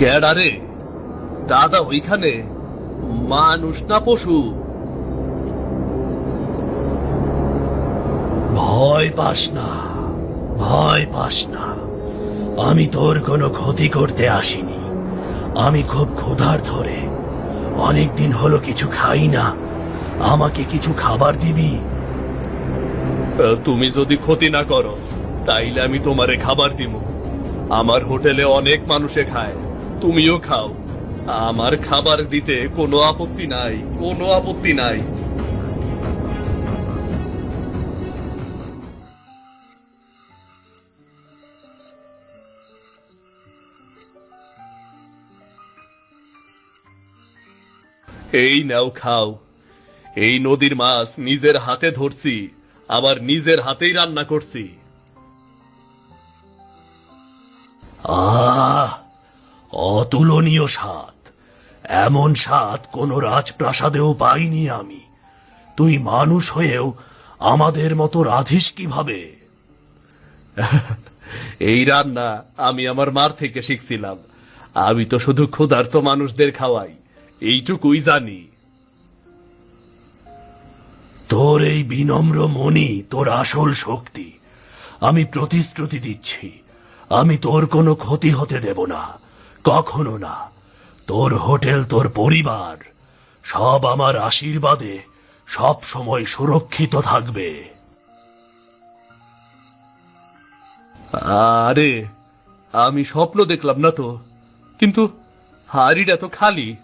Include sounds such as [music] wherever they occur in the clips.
ক্যাডারে দাদা ওইখানে মানুষ না পশু? ভয় পাস না ভয় পাস না। আমি তোর কোনো ক্ষতি করতে আসিনি। আমি খুব ক্ষুধার ধরে অনেক দিন হলো কিছু খাই না। আমাকে কিছু খাবার দিবি? তুমি যদি ক্ষতি না করো তাইলে আমি তোমারে খাবার দিব আমার হোটেলে অনেক মানুষে খায়। তুমিও খাও। আমার খাবার দিতে কোনো আপত্তি নাই, কোনো আপত্তি নাই। এই নাও খাও। এই নদীর মাছ নিজের হাতে ধরছি, আবার নিজের হাতেই রান্না করছি। আহ! অতুলনীয় স্বাদ। এমন স্বাদ কোনো রাজপ্রাসাদেও পাইনি আমি। তুই মানুষ হয়েও আমাদের মতো রাধিস কীভাবে? এই রান্না আমি আমার মার থেকে শিখছিলাম। আমি তো শুধু ক্ষুধার্ত মানুষদের খাওয়াই। এইটুকুই জানি। তোর এই বিনম্র মনি তোর আসল শক্তি। আমি প্রতিশ্রুতি দিচ্ছি। আমি তোর কোনো ক্ষতি হতে দেব না। কখনো না। তোর হোটেল, তোর পরিবার, সব আমার আশীর্বাদে সব সময় সুরক্ষিত থাকবে। আরে, আমি স্বপ্ন দেখলাম না তো, কিন্তু হাড়িটা তো খালি।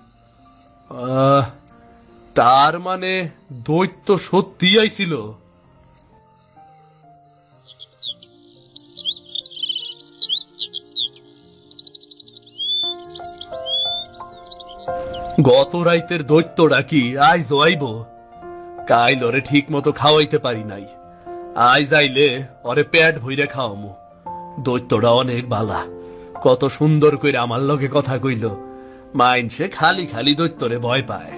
তার মানে দৈত্য সত্যি আইছিল গত রাইতের দৈত্যটা কি আজ জোয়াইব কাইল ওরে ঠিক মতো খাওয়াইতে পারি নাই। আজ আইলে ওরে পেট ভইরে খাওয়ামু। দৈত্যটা অনেক বালা। কত সুন্দর কইরা আমার লগে কথা কইল। মাইন সে খালি খালি দৈত্যরে ভয় পায়।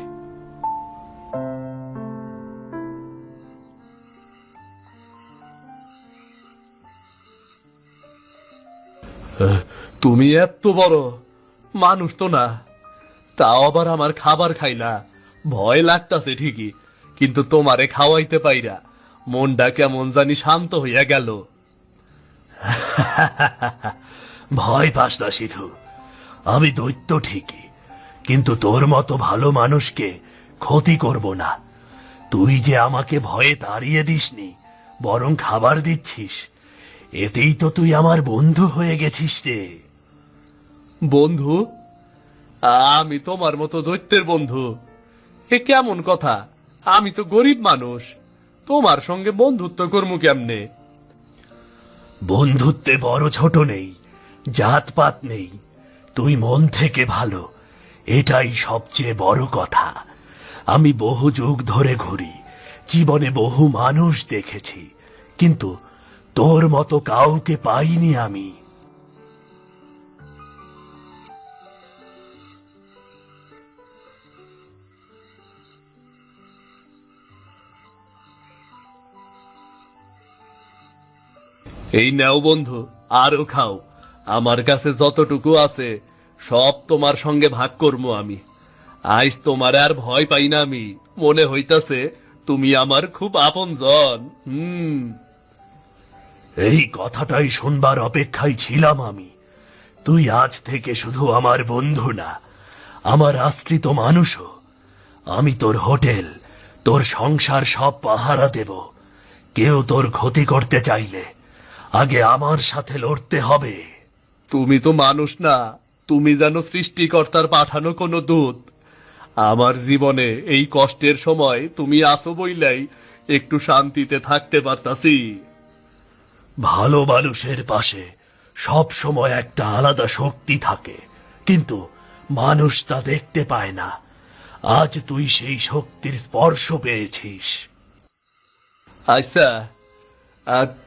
তুমি এত বড় মানুষ তো না। তাও আবার আমার খাবার খাইলা ভয় লাগতাছে ঠিকই, কিন্তু তোমারে খাওয়াইতে পাইরা মনটা কেমন জানি শান্ত হইয়া গেল। [laughs] ভয় পাস না, সিধু। আমি দৈত্য ঠিকই, কিন্তু তোর মতো ভালো মানুষকে ক্ষতি করব না। তুই যে আমাকে ভয়ে তাড়িয়ে দিসনি, বরং খাবার দিচ্ছিস, এতেই তো তুই আমার বন্ধু হয়ে গেছিস রে। বন্ধু? আমি তোমার মতো দৈত্যের বন্ধু। এ কেমন কথা? আমি তো গরিব মানুষ। তোমার সঙ্গে বন্ধুত্ব করমু কেমনে? বন্ধুত্বে বড় ছোট নেই, জাতপাত নেই। তুই মন থেকে ভালো, এটাই সবচেয়ে বড় কথা। আমি বহু যুগ ধরে ঘুরি, জীবনে বহু মানুষ দেখেছি, কিন্তু তোর মতো কাউকে পাইনি আমি। এই নাও বন্ধু আরও খাও। আমার কাছে যতটুকু আছে, সব তোমার সঙ্গে ভাগ করব আমি। আজ তোমার আর ভয় পাই না আমি। মনে হইতাছে, তুমি আমার খুব আপন জন হুম। এই কথাটাই শুনবার অপেক্ষায় ছিলাম আমি। তুই আজ থেকে শুধু আমার বন্ধু না, আমার আশ্রিত মানুষও। আমি তোর হোটেল, তোর সংসার সব পাহারা দেব। কেউ তোর ক্ষতি করতে চাইলে আগে আমার সাথে লড়তে হবে। তুমি তো মানুষ না তুমি যেন সৃষ্টিকর্তার পাঠানো কোনো দূত। আমার জীবনে এই কষ্টের সময় তুমি আসো বইলাই একটু শান্তিতে থাকতে পারতাছি। ভালো মানুষের পাশে সব সময় একটা আলাদা শক্তি থাকে কিন্তু মানুষ তা দেখতে পায় না। আজ তুই সেই শক্তির স্পর্শ পেয়েছিস। আচ্ছা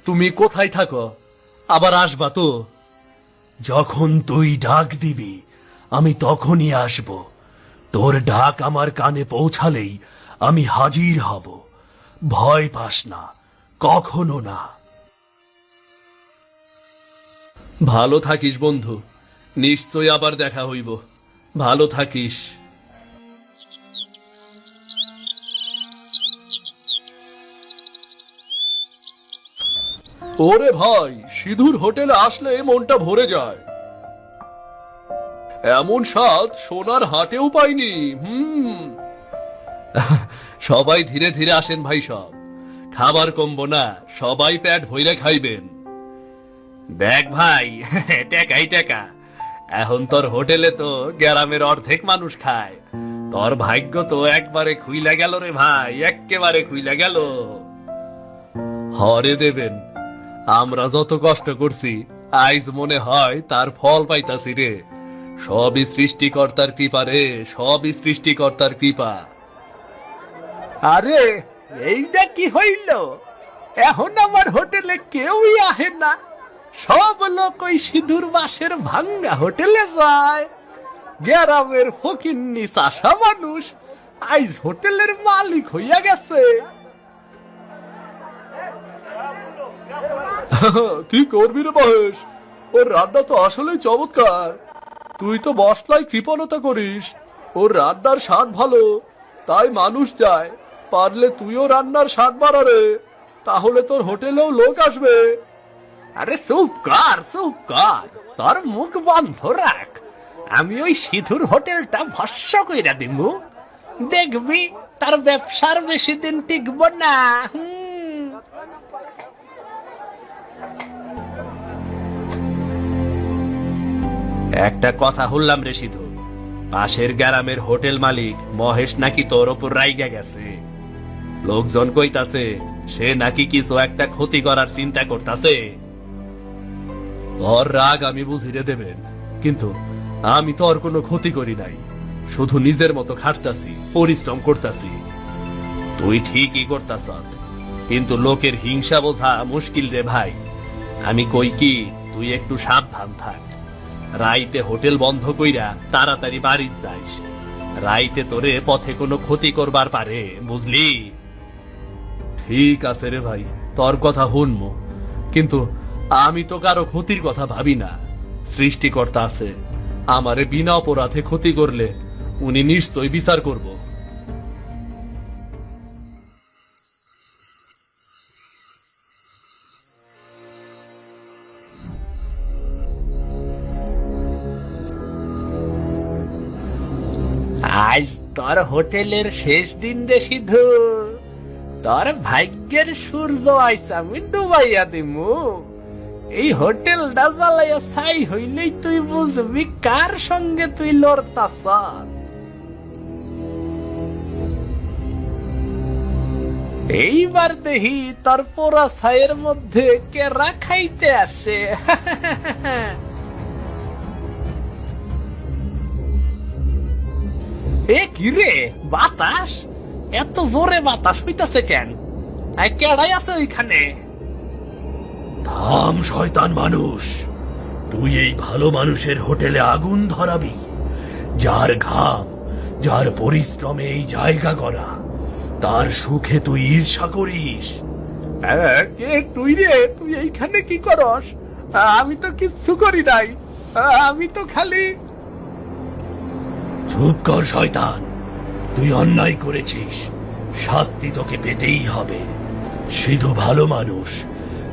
তুমি কোথায় থাকো? আবার আসবা তো? যখন তুই ডাক দিবি আমি তখনই আসব। তোর ডাক আমার কানে পৌঁছালেই আমি হাজির হব। ভয় পাস না কখনো না। ভালো থাকিস বন্ধু নিশ্চয় আবার দেখা হইব। ভালো থাকিস। ওরে ভাই, সিধুর হোটেলে আসলে মনটা ভরে যায়। এমন স্বাদ সোনার হাটেও পাইনি, হুম। সবাই ধীরে ধীরে আসেন ভাই সব। খাবার কমবো না, সবাই পেট ভইরে খাইবেন। দেখ ভাই, টেকাই টেকা। এখন তোর হোটেলে তো গ্রামের অর্ধেক মানুষ খায়। তোর ভাগ্য তো একবারে খুইলা গেল রে ভাই, এক্কেবারে খুইলা গেল। হরে দেবেন। আমরা যত কষ্ট করছি, আইজ মনে হয় তার ফল পাইতাছি রে। সবই সৃষ্টিকর্তার কৃপা রে, সবই সৃষ্টিকর্তার কৃপা। আরে এইটা কি হইল? এখন আমার হোটেলে কেউই আহে না। সব লোক ওই সিঁদুর বাসের ভাঙ্গা হোটেলে যায়। গ্রামের ফকিন্নি চাষা মানুষ আইজ হোটেলের মালিক হইয়া গেছে। [laughs] কি করবি রে মহেশ? ওর রান্না তো আসলেই চমৎকার। তুই তো মশলায় কৃপণতা করিস। ওর রান্নার স্বাদ ভালো, তাই মানুষ যায়। পারলে তুইও রান্নার স্বাদ বাড়ারে তাহলে তোর হোটেলেও লোক আসবে। আরে চুপ কর কর তোর মুখ বন্ধ রাখ। আমি ওই সিধুর হোটেলটা ভস্য কইরা দিমু। দেখবি, তার ব্যবসার বেশি দিন টিকব না একটা কথা শুনলাম রে সিধু। পাশের গ্রামের হোটেল মালিক মহেশ নাকি তোর ওপর রাইগা গেছে। লোকজন কইতাছে, সে নাকি কিছু একটা ক্ষতি করার চিন্তা করতাছে। ওর রাগ আমি বুঝিয়ে দেবেন, কিন্তু আমি তো ওর কোনো ক্ষতি করি নাই। শুধু নিজের মতো খাটতাছি, পরিশ্রম করতাছি। তুই ঠিকই করতাস কিন্তু লোকের হিংসা বোঝা মুশকিল রে ভাই। আমি কই কি, তুই একটু সাবধান থাক। রাইতে হোটেল বন্ধ কইরা তাড়াতাড়ি বাড়ি যাইস। রাইতে তোরে পথে কোনো ক্ষতি করবার পারে, বুঝলি? ঠিক আছে রে ভাই, তোর কথা শুনব। কিন্তু আমি তো কারও ক্ষতির কথা ভাবি না। সৃষ্টিকর্তা আছে, আমারে বিনা অপরাধে ক্ষতি করলে উনি নিশ্চয় বিচার করব। আজ তোর হোটেলের শেষ দিন রে সিধু। তোর ভাগ্যের সূর্য আইস আমি ডুবাইয়া দিমু। এই হোটেল জ্বালাইয়া ছাই হইলেই তুই বুঝবি কার সঙ্গে তুই লড়তাস এইবার দেখি তোর পোড়া ছাইয়ের মধ্যে কে রাখাইতে আসে। [laughs] এ কি রে? বাতাস? এত জোরে বাতাস হইতাছে কেন? কেডাই আছে ওইখানে? থাম শয়তান মানুষ। তুই এই ভালো মানুষের হোটেলে আগুন ধরাবি। যার ঘাম যার পরিশ্রমে এই জায়গা করা তার সুখে তুই ঈর্ষা করিস। কে তুই রে? তুই এইখানে কি করস? আমি তো কিচ্ছু করি নাই। আমি তো খালি চুপ কর শয়তান, তুই অন্যায় করেছিস। শাস্তি তোকে পেতেই হবে। সিধু ভালো মানুষ,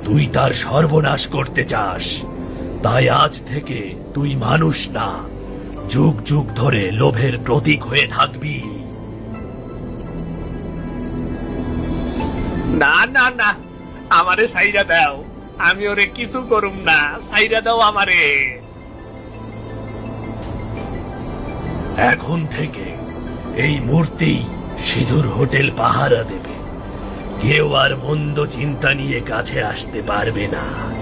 তুই তার সর্বনাশ করতে চাস। তাই আজ থেকে তুই মানুষ না, যুগ যুগ ধরে লোভের প্রতীক হয়ে থাকবি। না না না, আমারে সাইরা দাও। আমি ওরে কিছু করুম না সাইরা দাও আমারে। এখন থেকে এই মূর্তি সিধুর হোটেল পাহারা দেবে। কেউ আর মন্দ চিন্তা নিয়ে কাছে আসতে পারবে না।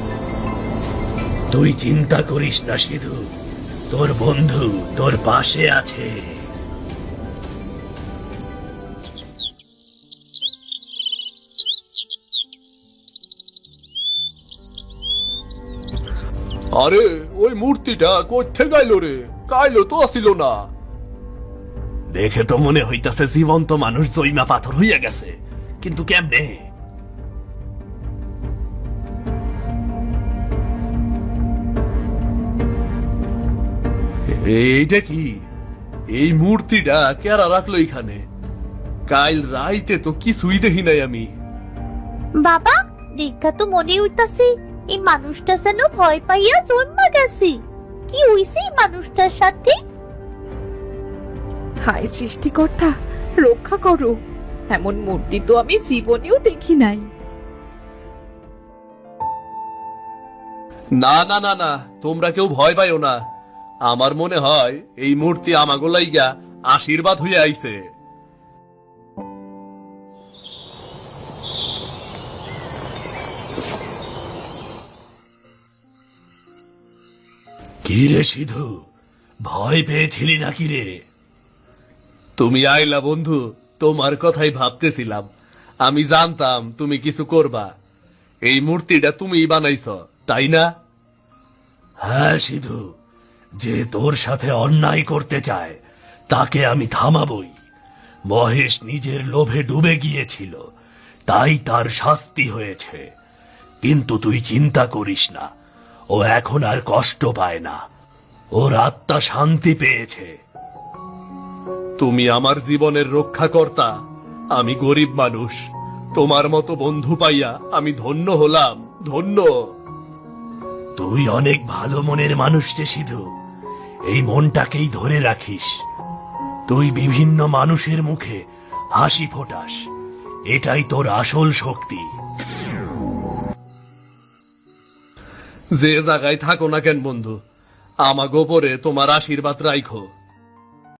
তুই চিন্তা করিস না, সিধু। তোর বন্ধু তোর পাশে আছে। আরে, ওই মূর্তিটা কোথা গাইল রে? গাইলো তো আসিল না। দেখে তো মনে হইতাছে জীবন্ত মানুষ জৈমা পাথর হইয়া গেছে। কিন্তু কেমনে? এইটা কি? এই মূর্তিটা কেরা রাখল এখানে কাল রাইতে তো কিছুই দেখি নাই আমি। বাবা দেখা তো মনে হইতাছে এই মানুষটা যেন ভয় পাইয়া জন্মা গেছে। কি হইছে এই মানুষটার সাথে? হায় সৃষ্টিকর্তা রক্ষা করো। এমন মূর্তি তো আমি জীবনেও দেখি নাই। না না না না তোমরা কেউ ভয় পাইও না। আমার মনে হয় এই মূর্তি আমাগো লাইগা আশীর্বাদ হয়ে আইছে। কি রে সিধু? ভয় পেয়েছিলি নাকি রে? তুমি আইলা বন্ধু, তোমার কথাই ভাবতেছিলাম। আমি জানতাম তুমি কিছু করবা। এই মূর্তিটা তুমি বানাইছ, তাই না? হ্যাঁ সিধু। যে তোর সাথে অন্যায় করতে চায়, তাকে আমি থামাবই। মহেশ নিজের লোভে ডুবে গিয়েছিল, তাই তার শাস্তি হয়েছে। কিন্তু তুই চিন্তা করিস না, ও এখন আর কষ্ট পায় না। ওর আত্মা শান্তি পেয়েছে। তুমি আমার জীবনের রক্ষাকর্তা। আমি গরিব মানুষ। তোমার মতো বন্ধু পাইয়া আমি ধন্য হলাম। ধন্য। তুই অনেক ভালো মনের মানুষ রে সিধু। এই মনটাকেই ধরে রাখিস। তুই বিভিন্ন মানুষের মুখে হাসি ফোটাস। এটাই তোর আসল শক্তি। যে জায়গায় থাকো না কেন বন্ধু আমাগো পরে তোমার আশীর্বাদ রাইখো।